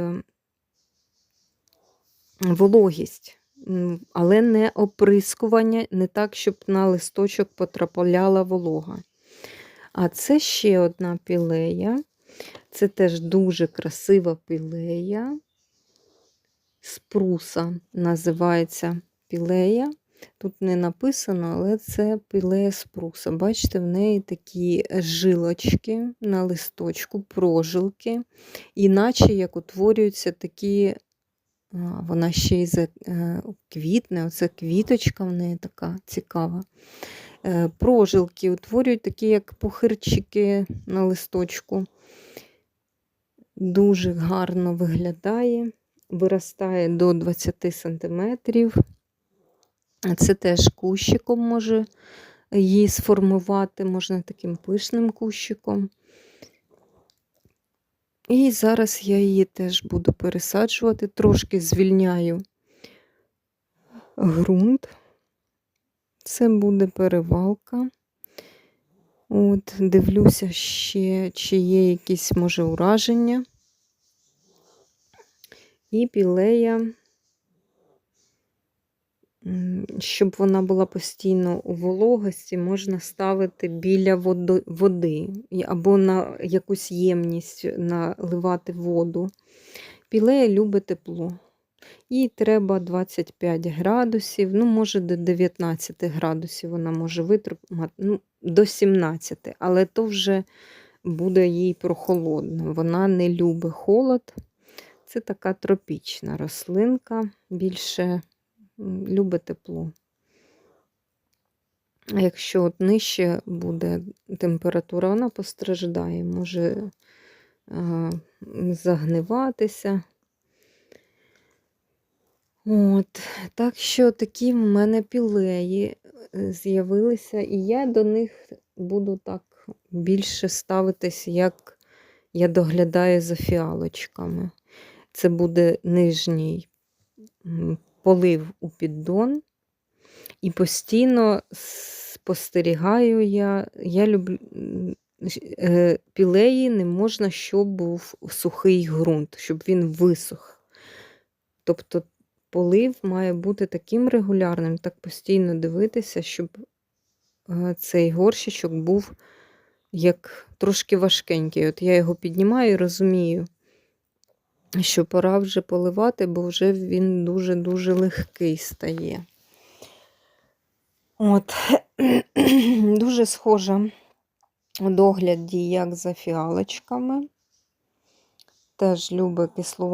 е, вологість, але не оприскування, не так, щоб на листочок потрапляла волога. А це ще одна пілея. Це теж дуже красива пілея. Спруса називається пілея. Тут не написано, але це пілея спруса. Бачите, в неї такі жилочки на листочку, прожилки, іначе як утворюються такі, вона ще й е, квітне, оце квіточка в неї така цікава. Е, Прожилки утворюють такі, як пухирчики на листочку. Дуже гарно виглядає, виростає до 20 сантиметрів. Це теж кущиком може її сформувати, можна таким пишним кущиком. І зараз я її теж буду пересаджувати, трошки звільняю ґрунт. Це буде перевалка. От, дивлюся ще, чи є якісь, може, ураження. І пілея, щоб вона була постійно у вологості, можна ставити біля води або на якусь ємність наливати воду. Пілея любить тепло. Їй треба 25 градусів, ну, може, до 19 градусів вона може витримати, ну, до 17, але то вже буде їй прохолодно. Вона не любить холод. Це така тропічна рослинка, більше любить тепло. А якщо от нижче буде температура, вона постраждає, може а, загниватися. От, так що такі в мене пілеї е, з'явилися, і я до них буду так більше ставитись, як я доглядаю за фіалочками. Це буде нижній полив у піддон. І постійно спостерігаю я, я люблю е, пілеї не можна, щоб був сухий ґрунт, щоб він висох. Тобто полив має бути таким регулярним, так постійно дивитися, щоб е, цей горщичок був як трошки важкенький. От я його піднімаю і розумію, що пора вже поливати, бо вже він дуже-дуже легкий стає. От, дуже схожа у догляді, як за фіалочками. Теж любить кисло.